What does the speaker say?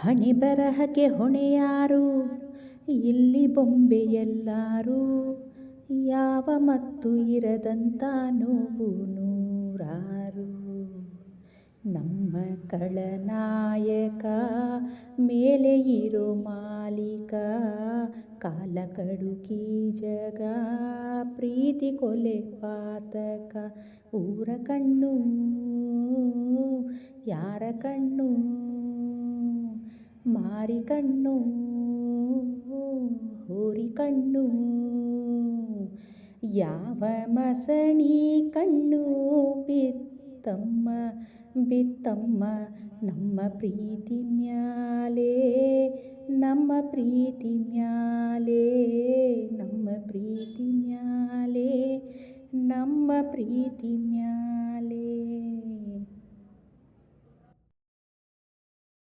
ಹಣೆ ಬರಹಕ್ಕೆ ಹೊಣೆಯಾರು? ಇಲ್ಲಿ ಬೊಂಬೆ ಎಲ್ಲಾರು? ಯಾವ ಮತ್ತು ಇರದಂತ ನೋವು ನೂರಾರು? ನಮ್ಮ ಕಳನಾಯಕ ಮೇಲೆ ಇರೋ ಮಾಲೀಕ, ಕಾಲ ಕಡುಕಿ ಜಗ, ಪ್ರೀತಿ ಕೊಲೆ ಪಾತಕ, ಊರ ಕಣ್ಣು, ಯಾರ ಕಣ್ಣು? ಮಾರಿ ಕಣ್ಣು, ಹೋರಿ ಕಣ್ಣು, ಯಾವ ಮಸಣಿ ಕಣ್ಣು ಬಿತ್ತಮ್ಮ ಬಿತ್ತಮ್ಮ, ನಮ್ಮ ಪ್ರೀತಿ ಮ್ಯಾಲೆ, ನಮ್ಮ ಪ್ರೀತಿ ಮ್ಯಾಲೆ, ನಮ್ಮ ಪ್ರೀತಿ ಮ್ಯಾಲೆ, ನಮ್ಮ ಪ್ರೀತಿ ಮ್ಯಾಲೆ